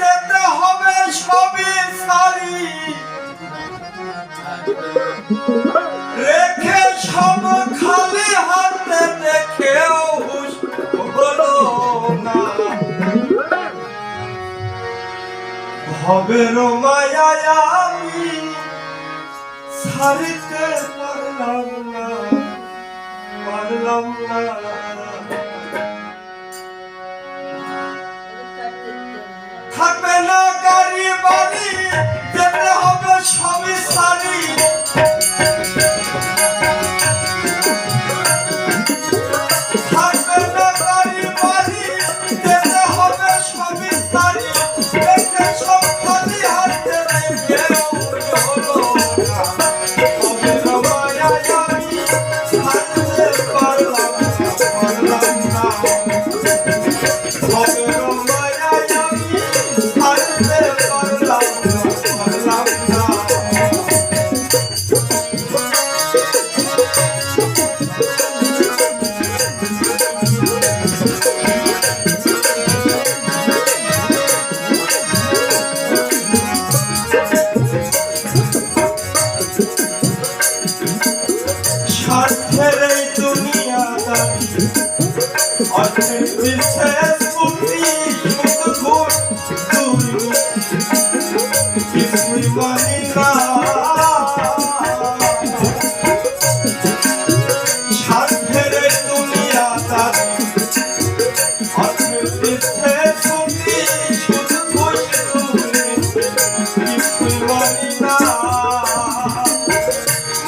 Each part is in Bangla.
যেতে হবে সবই সারি। রেখে সব খালি হাতে দেখেও হবে হলো মায়ায় পারলাম না পারলাম না।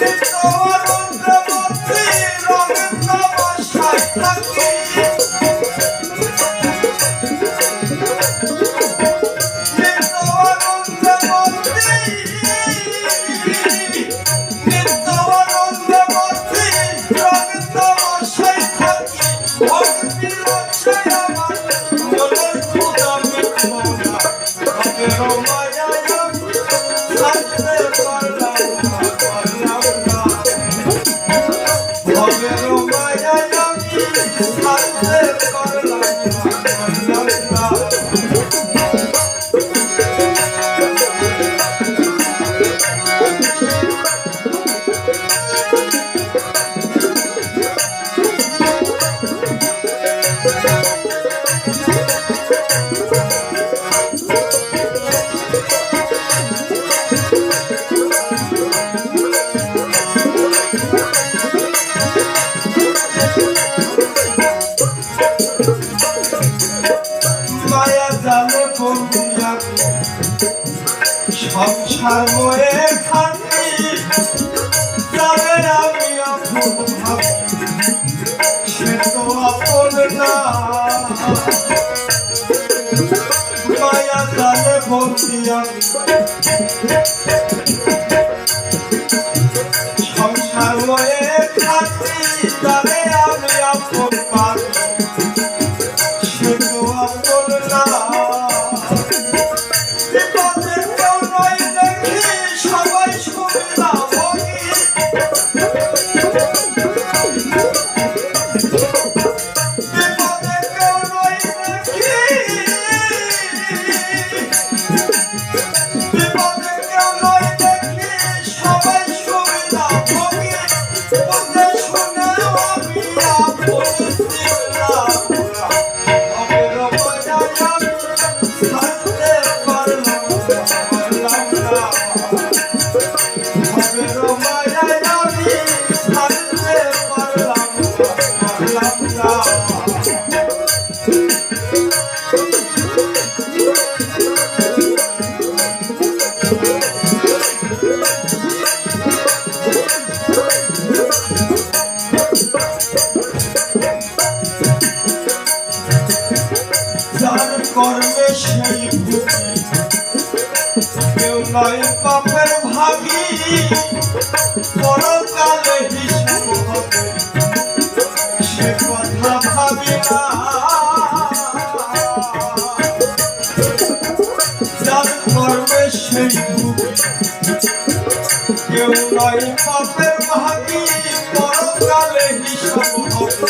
Let's go. সংসার মরে থাকি তারে আমি আপন সে তো আপন না মায়া তালে বন্দি আমি সেই কেউ নয় পাপের ভাবি পরকালে হিসাব হবে। সে কথা ভাবি না। যার করবে সেই কেউ নয় পাপের ভাবি পরকালে হিসাব হবে।